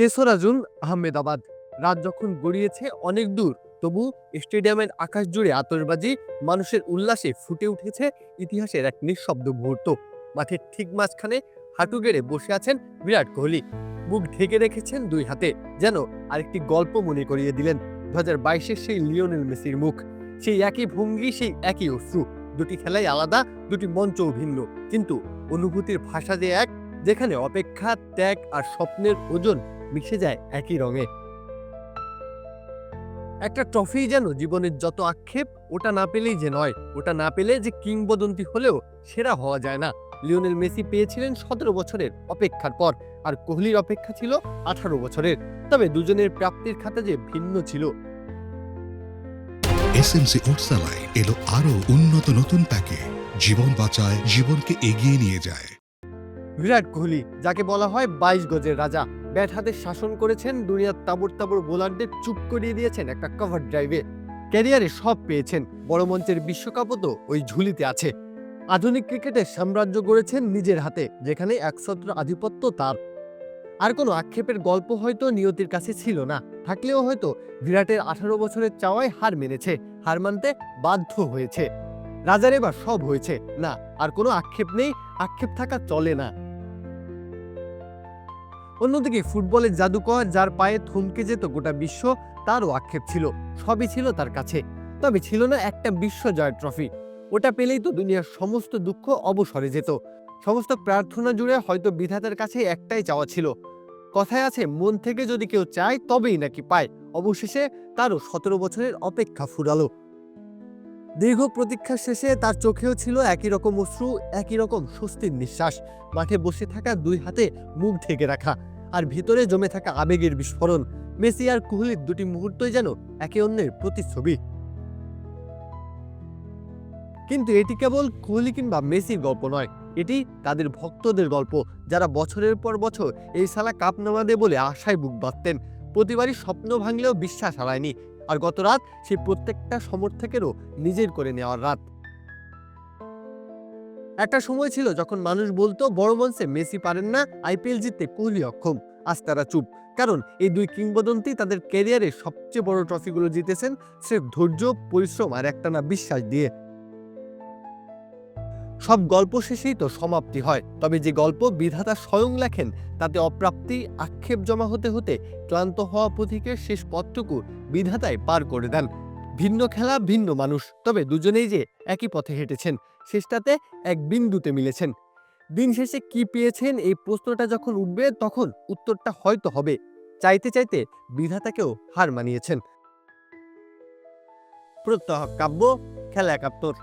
তেসরাজুন আহমেদাবাদ। রাত যখন গড়িয়েছে অনেক দূর, তবু স্টেডিয়ামের আকাশ জুড়ে আতশবাজি মানুষের উল্লাসে ফুটে উঠেছে ইতিহাসের এক নিঃশব্দ মুহূর্ত। মাঠের ঠিক মাঝখানে হাঁটু গেড়ে বসে আছেন বিরাট কোহলি। মুখ ঢেকে রেখেছেন দুই হাতে, যেন আরেকটি গল্প মনে করিয়ে দিলেন দু হাজার বাইশের সেই লিওনেল মেসির মুখ। সেই একই ভঙ্গি, সেই একই অশ্রু, দুটি খেলাই আলাদা, দুটি মঞ্চও ভিন্ন। কিন্তু অনুভূতির ভাষা যে এক, যেখানে অপেক্ষা, ত্যাগ আর স্বপ্নের ওজন মিশে যায় একই রঙে। একটা ট্রফি যেন জীবনের যত আক্ষেপ ওটা না পেলেই যে নয় ওটা না পেলে যে কিংবদন্তি হলেও সেরা হওয়া যায় না। লিওনেল মেসি পেয়েছিলেন সতেরো বছরের অপেক্ষার পর আর কোহলির অপেক্ষা ছিল আঠারো বছরের। তবে দুজনের প্রাপ্তির খাতা যে ভিন্ন ছিল। এসএমসি ওটসালাই এলো আরও উন্নত নতুন প্যাকে। জীবন বাঁচায় জীবনকে এগিয়ে নিয়ে যায়। বিরাট কোহলি যাকে বলা হয় বাইশ গজের রাজা। ব্যাট হাতে শাসন করেছেন, দুনিয়ার তাবর তাবড় বোলারদের চুপ করিয়ে দিয়েছেন একটা কভার ড্রাইভে ক্যারিয়ারে সব পেয়েছেন, বড় মঞ্চের বিশ্বকাপও তো ওই ঝুলিতে আছে। আধুনিক ক্রিকেটে সাম্রাজ্য গড়েছেন নিজের হাতে, যেখানে একছত্র আধিপত্য তার। আর কোনো আক্ষেপের গল্প হয়তো নিয়তির কাছে ছিল না, থাকলেও হয়তো বিরাটের আঠারো বছরের চাওয়ায় হার মেনেছে, হার মানতে বাধ্য হয়েছে। রাজার এবার সব হয়েছে, না, আর কোনো আক্ষেপ নেই, আক্ষেপ থাকা চলে না। অন্যদিকে ফুটবলের জাদুকর যার পায়ে থমকে যেত গোটা বিশ্ব, তারও আক্ষেপ ছিল। সবই ছিল তার কাছে। তবে ছিল না একটা বিশ্ব জয় ট্রফি। ওটা পেলেই তো দুনিয়ার সমস্ত দুঃখ অবসরে যেত। সমস্ত প্রার্থনা জুড়ে হয়তো বিধাতার কাছে একটাই চাওয়া ছিল। কথায় আছে, মন থেকে যদি কেউ চায়, তবেই নাকি পায়। অবশেষে তারও সতেরো বছরের অপেক্ষা ফুরালো। দীর্ঘ প্রতীক্ষার শেষে তার চোখেও ছিল একই রকম অশ্রু, একই রকম স্বস্তির নিঃশ্বাস। মাঠে বসে থাকা দুই হাতে মুখ ঢেকে রাখা। আর ভিতরে জমে থাকা আবেগের বিস্ফোরণ, মেসি আর কোহলির দুটি মুহূর্তই যেন একে অন্যের প্রতিচ্ছবি। কিন্তু এটি কেবল কোহলি কিংবা মেসির গল্প নয়, এটি তাদের ভক্তদের গল্প, যারা বছরের পর বছর এই সালা কাপ নামাবে বলে আশায় বুক বাঁধতেন। প্রতিবারই স্বপ্ন ভাঙলেও বিশ্বাস হারায়নি, আর গত রাত সেই প্রত্যেকটা সমর্থকেরও নিজের করে নেওয়ার রাত। একটা সময় ছিল যখন মানুষ বলতো, বড় মঞ্চে মেসি পারেন না, আইপিএল জিততে কোহলি অক্ষম। আজ তারা চুপ। কারণ এই দুই কিংবদন্তি তাদের ক্যারিয়ারে সবচেয়ে বড় ট্রফিগুলো জিতেছেন স্রেফ ধৈর্য, পরিশ্রম আর একটানা বিশ্বাস দিয়ে। সব গল্প শেষেই তো সমাপ্তি হয়। তবে যে গল্প বিধাতা স্বয়ং লেখেন, তাতে অপ্রাপ্তি, আক্ষেপ জমা হতে হতে ক্লান্ত হওয়া পথিকের শেষ পথটুকু বিধাতায় পার করে দেন। ভিন্ন খেলা, ভিন্ন মানুষ। তবে দুজনেই যে একই পথে হেঁটেছেন, শেষটাতে এক বিন্দুতে মিলেছেন। দিন শেষে কি পেয়েছেন এই প্রশ্নটা যখন উঠবে, তখন উত্তরটা হয়তো হবে। চাইতে চাইতে বিধাতাকেও হার মানিয়েছেন। প্রত্যহ কাব্য, খেলা একাত্তর।